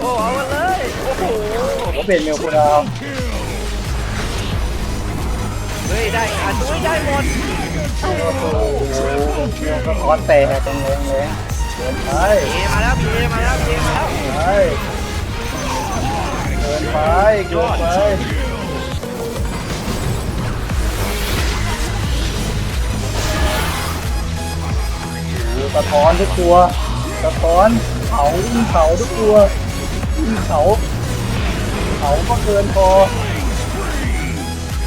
โอ้เอามาเลย โอ้โห ผมก็เป็นเมลคุณเอาเฮ้ยได้ขาดด้วยได้หมด โอ้โหเมลก็คอนแตกตรงเลยเลยเดินไปเอมาแล้วพีเอมาแล้วพีเอมาแล้วไปเดินไปเดินไปโอ้โหสะท้อนทุกตัวสะท้อนเผาวิ่งเผาทุกตัววิ่ง เขาเขาก็เกินพอ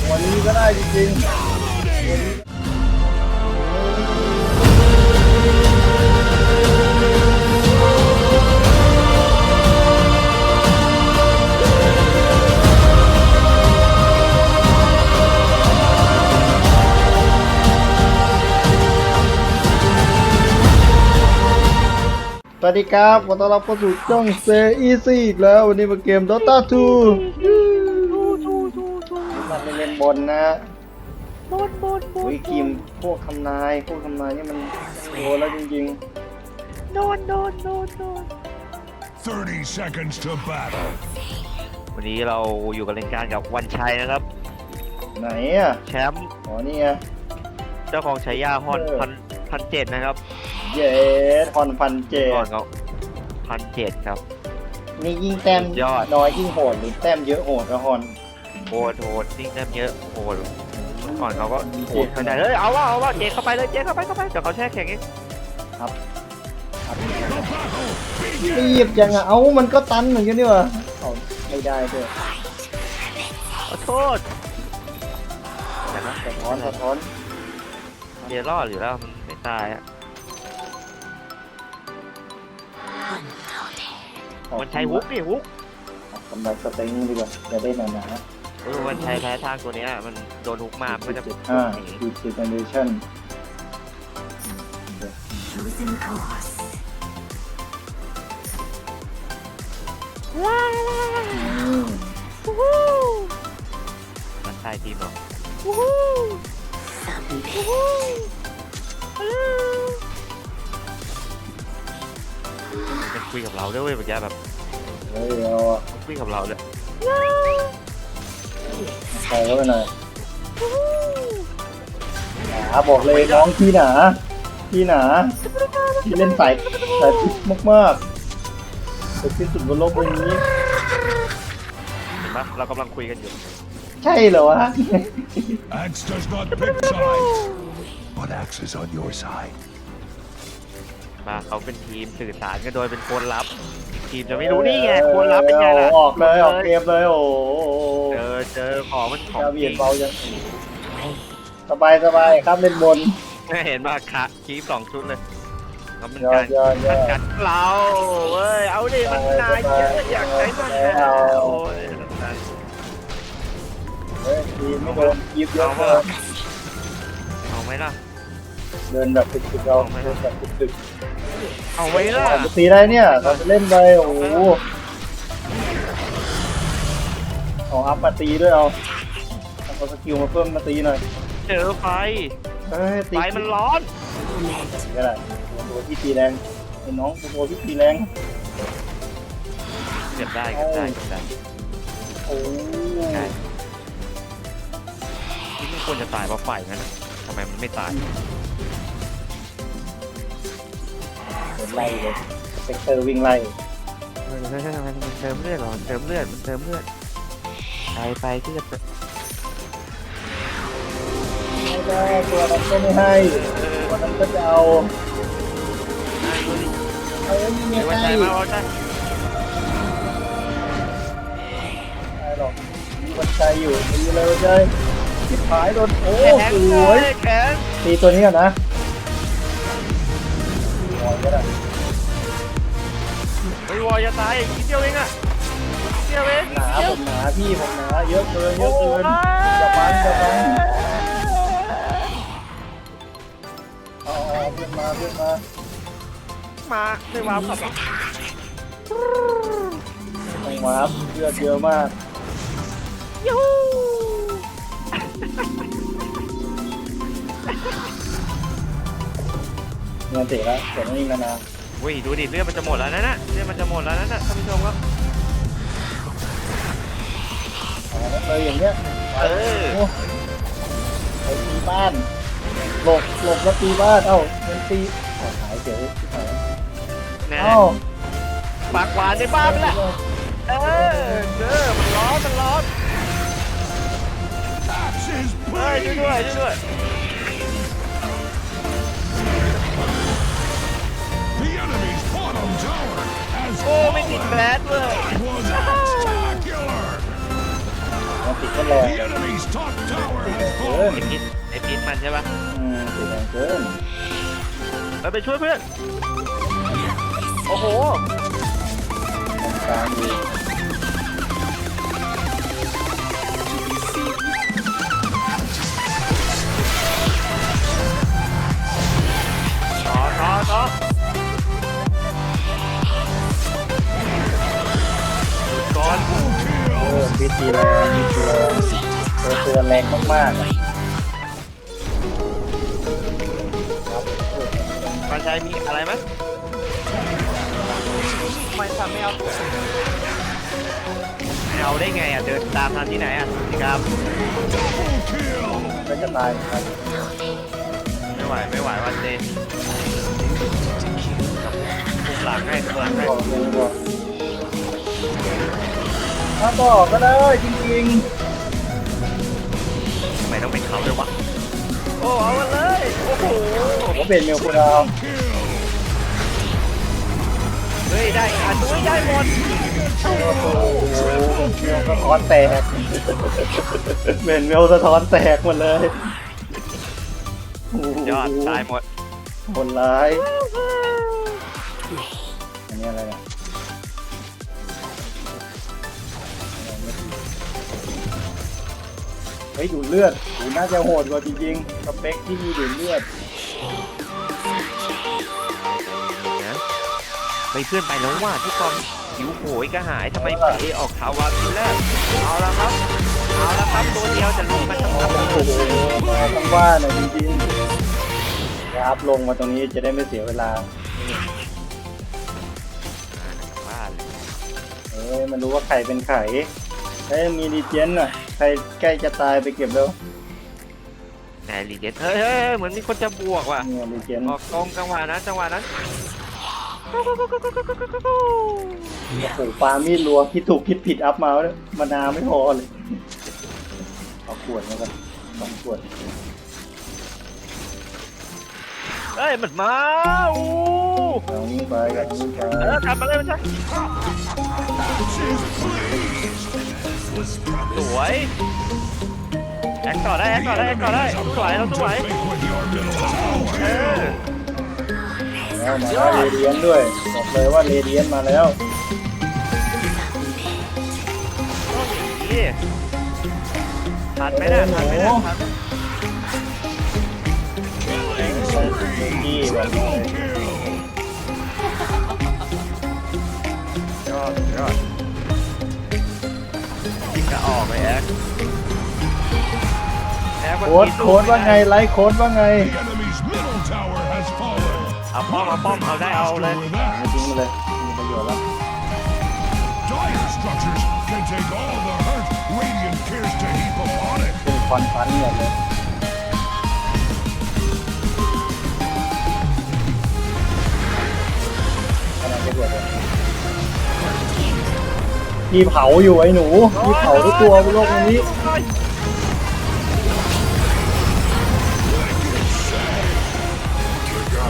วันนี้ก็ได้จริงๆวันนี้ วัสดีครับขอต้อนรับเข้าสู่ช่องเซอีซีอีกแล้ว วันนี้มาเกม Dota 2มันเป็นเล่นบนนะบนบนบนวิคิมพวกทำนายพวกทำนายนี่มันโดนแล้วจริงโดนโดนโดนโดน30 seconds to battle. วันนี้เราอยู่กันเล่นการกับวันชัยนะครับๆไหนอะแชมป์อ๋อนี่ไงเจ้าของฉายาฮอนเออพันพันเจ็ดนะครับ เย้ฮอนฟันเจก่อนเขาพันเจ็ดครับ นี่ยิ่งแต้มสุดยอด น้อยยิ่งโหดหรือแต้มเยอะโหดกับฮอนโหดโหดยิ่งแต้มเยอะโหดก่อนเขาก็โหดขนาดเฮ้ยเอาว่าเอาว่าเจเข้าไปเลยเจเข้าไปเข้าไปเดี๋ยวเขาแช่แข็งเองครับรีบยังอะเอ้ามันก็ตันเหมือนกันนี่หว่าเอาไม่ได้ด้วยขอโทษแต่นะสะท้อนสะท้อนเจรอดอยู่แล้วมันไม่ตายอะ มันใช้ฮุกดิฮุกกำลังสเต็งดีกว่าจะได้หนาเออมันใช้แพ้ทางตัวเนี้ยมันโดนฮุกมามันก็จะๆอ่าดีจิตเนชั่นว้าววู้ฮู้มันใช่ทีมหรอวู้ฮู้วู้ คุยกับเราด้วยเว้ยเมื่อกี้แบบเฮ้ยเอาอะมันคุยกับเราเลยว้าวใส่เข้าไปหน่อยวู้ฮู้หนาบอกเลยน้องพี่หนาพี่หนาพี่เล่นสายสายพิษมากๆเป็นที่สุดบนโลกใบนี้ เห็นปะเรากำลังคุยกันอยู่ ใช่เหรอวะ Axe does not pick sides, but Axe is on your side. มาเขาเป็นทีมสื่อสารกันโดยเป็นคนรับ ทีมจะไม่รู้นี่ไงคนรับเป็นไงล่ะออกเลยออกเกมเลยโอ้โหเจอเจอของมันของจะจเบีริยดงเบายังสบายสบายครับเล่นบนเห็นมาคะคีบสองชุดเลยแล้วมันยอการดยอดยมัอนดกัดเราเว้ยเอาดิมันนายเยอะอยากใช้มันแล้วเอาโอ้ยนั่นเฮ้ยทีมไม่โดนยิบเยอะเอาเลวะยเอาไหมล่ะ เดินแบบตึกๆเราเดินแบบตึกเอาไหมๆล่ะปกติได้เนี่ยเราจะเล่นไปโอ้โหเอาอัพมาตีด้วยเอาเอาสกิลมาเพิ่มมาตีหน่อยเจอไฟเฮ้ยตีไฟมันร้อนก็ได้ตัวที่ตีแรงไอ้น้องตัวที่ตีแรงเก็บได้เก็บได้เก็บได้โอ้ใช่ที่ไม่ควรจะตายเพราะไฟนั่นนะทำไมมันไม่ตาย ไล่เลยสเปกเตอร์วิ่งไล่เฮ้ยเฮ้ยเฮ้ยมันเติมเลือดเหรอมันเติมเลือดมันเติมเลือดไปไปที่จะไม่ได้ตัวนั้นก็ไม่ให้ตัวนั้นก็จะเอาเอ้ยไม่เดี๋ยววันให้ใจไม่มาวันใจได้หรอกมีวันใจอยู่ตีเลยวันใจทิพหายโดนโอ้แข็งสวยแข็งตีตัวนี้ก่อนนะวอย ก็ได้ไอ้วอยจะตายอีกนิดเดียวเองอะนิดเดียวเองหนาผมหนาพี่ผมหนาเยอะเกินเยอะเกินจะบังจะบังเอาเอาเพื่อนมาเพื่อนมามาไม่วาวกลับมาต้องวาร์ปเลือดเยอะมากยู เงินติแล้วเดี๋ไม่ยิงาล้นะวิ่ดูดิเลือดมันจะหมดแล้วนะน่ะเลือดมันจะหมดแล้วนะน่ะท่านผู้ชมครับ เอาอย่างเงี้ยเออไปตีบ้าน หลบหลบแล้วตีบ้าน เอ้าเงินตีขอหายเดี๋ยวหน่เอ้าปากหวานในบ้านไปละเออเด้อมันร้อนมันร้อนเฮ้ยช่วยด้วยช่วยด้วย โอ้ไม่ติดแบดเลย was spectacular. มันติดก็แรง The enemy's top tower has เกินไอพิษไอพิษมันใช่ปะอืมติดแรงเกินเราไปช่วยเพื่อน โอ้โหกลางดี ตีแรงพิธีแรงเออเตือนแรงมากๆอะครับเออปลาชัยมีอะไรไหมทำไม่ทำไม่เอาไม่เอาได้ไงอะเดินตามทันที่ไหนอะพี่ครับ ก็จะตายเหมือนกันไม่ไหวไม่ไหววันเดนคุมหลังให้คุมหลังให้ บอกเลยบอ กถ้าบอกก็ได้จริงทำไมต้องเป็นเขาด้วยวะ โอ้เอามาเลย โอ้โห ๆผมเป็นเมลคูดาวเฮ้ยได้อะด้วยได้หมด โอ้โหเมลสะท้อนแตกเป็นเมลสะท้อนแตกหมดเลยโโหยอดตายหมด คนร้ายอันนี้อะไรเนี่ย เฮ้ยดูดเลือดดูน่าจะโหดกว่าจริงๆสเปคที่มีดูดเลือดนะไปเพื่อนไปแล้วว่าทุกคนหิวโหยกระหายทำไมเป๋ออกข่าววาทีแรกเอาละครับ เอาละครับตัวเดียวจะลุยมันทั้งโอ้ลำโหมาต้องว่าหน่อยจริงๆครับลงมาตรงนี้จะได้ไม่เสียเวลาบ้าเลยเอ้ยมันรู้ว่าไข่เป็นไข่เอ้ยมีดีเจนอะใค รใกล้จะตายไปเก็บแล้วนายลีเจนเฮ้ยเฮ้ยเฮ้ยเหมือนมีคนจะบวกว่ะเนี่ยดีเจนออกตรงจังหวะนั้นจังหวะนั้นโอ้โหปามีดรัวคิดถูกคิดผิดอัพมาแล้วมานาวไม่พอเลย เอาขวดมากันสองขวดเฮ้ยมันมาอู้เอาวิ่งไปกันวิ่งไป เออทำมาเลยมันใช่ สวยแอคต่อได้แอคต่อได้แอคต่อได้สวยเราสวย Make with your middle tower. เออแล้วมาแล้วเรเดียนด้วยบอกเลยว่าเรเดียนมาแล้วนี่ทันไหมน่ะทันไหมน่ะทันที่แบบนี้ยอดยอดยิงกระ ออกเลยแอคแอคโค้ดโค้ดว่าไงไลฟ์โค้ดว่าไง The enemy's middle tower has fallen. เอาป้อมเอาป้อมเอาได้เอาเลย With that, ไม่ทิ้งไปเลยมีประโยชน์แล้ว dire structures can take all the hurt Radiant cares to heap upon it. เป็นควันฟันเนี่ยเลยกำลังจะเดือดเลย พี่เผาอยู่ไอ้หนูพี่เผาทุกตัวบนโลกนี้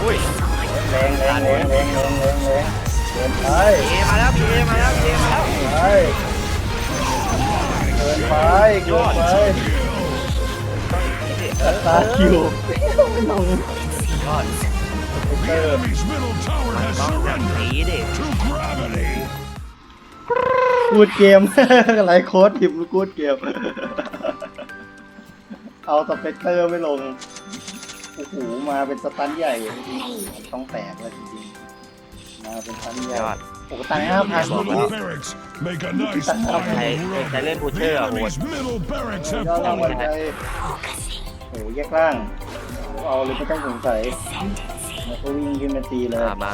อุ้ยแรงแรงแรงแรงแรงแรงแรงเดินไปเอมาแล้วพีเอมาแล้วพีเอมาแล้วไปเดินไปเกินไปตาคิวไม่ลงยอดเติม Surrender ดีดิ to gravity. กูดเกมอะไรโค้ดทิมกูดเกม เอาสเปกเตอร์ไม่ลง โอ้โห มาเป็นสตันใหญ่จริงๆต้องแตกเลยจริงๆ มาเป็นสตันใหญ่ ยอด โอ้โหตังค์ห้าพัน Enemy's middle barracks make a nice line ใช้ of ใช้ road. เล่นบูเช The อร์อะโหด enemy's middle barracks ย have อดรางวัล fallen. ไปโอ้โหแยกล่าง เอาเลยไม่ต้องสงสัยแล้วก็วิ่งขึ้นมาตีเลย อ่ามา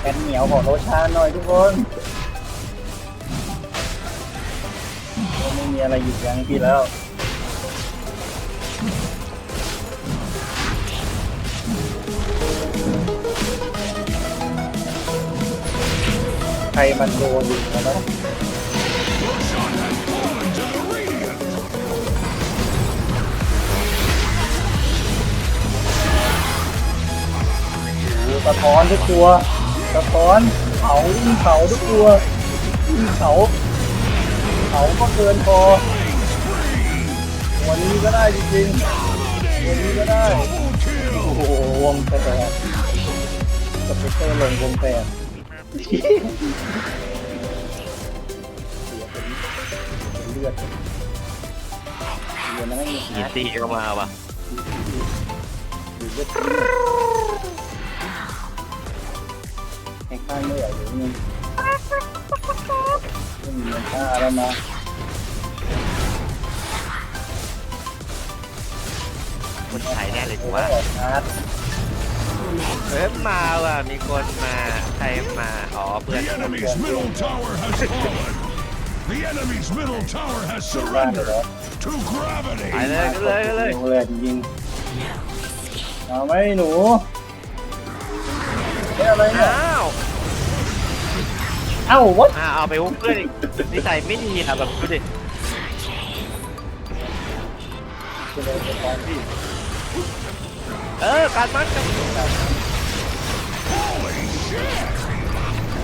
แอนเหนียวขอโรชาหน่อยทุกคนไม่มีอะไรหยุดยั้งพี่แล้วใครมันโดนอยู่นะ สะท้อนทุกตัวสะท้อนเขาวิ่งเขาทุกตัววิ่งเขาเขาก็เกินพอวันนี้ก็ได้จริงๆวันนี้ก็ได้ Double kill. โอ้โหวงแตกสเปกเตอร์ลงวงแตกเสียเป็นเลือดเลือดนะไม่มีอีซีก็มาว่ะดูเลือดให้ ข้างไม่ใหญ่หรือมึงไม่มีเงินค่าแล้วนะคนไทยแน่เลยกูว่าว่าอาร์ตเฮ้ยมาว่ะมีคนมาใครมาอ๋อเพื่อน The enemy's middle tower has fallen. The enemy's middle tower has บ้านไป surrendered แล้ว to gravity. ไปเลยกันเลยกันเลยโอ้เลยจริงๆเอาไหมหนูเฮ้ยอะไรเนี่ย อ้าว เอ้าวัดอ่าเอาไปหุ้มเพื่อนอีกนิสัยไม่ดีอะแบบดูดิเออการมันกัน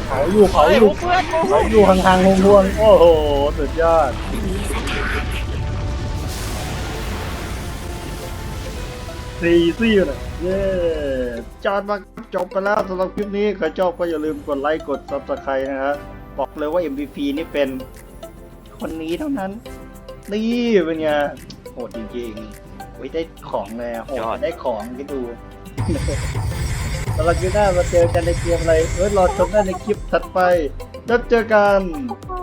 เขาอยู่เขาเฮ้ยอยู่หุ้มเพื่อนเขาอยู่ห่างๆห่วงๆโอ้โหสุดยอด ซีซี่เลยเย้จอดมาจบไปแล้วสำหรับคลิปนี้ใครชอบก็อย่าลืมกดไลค์กด subscribe นะฮะบอกเลยว่า MVP นี่เป็นคนนี้เท่านั้น นี่เป็นไงโหดจริงๆไว้ได้ของเลยอะโหดได้ของคิดดูสำหรับคลิปหน้ามาเจอกันในเกมอะไรเอ้ยรอชมได้ในคลิปถัดไปแล้วเจอกัน Oh,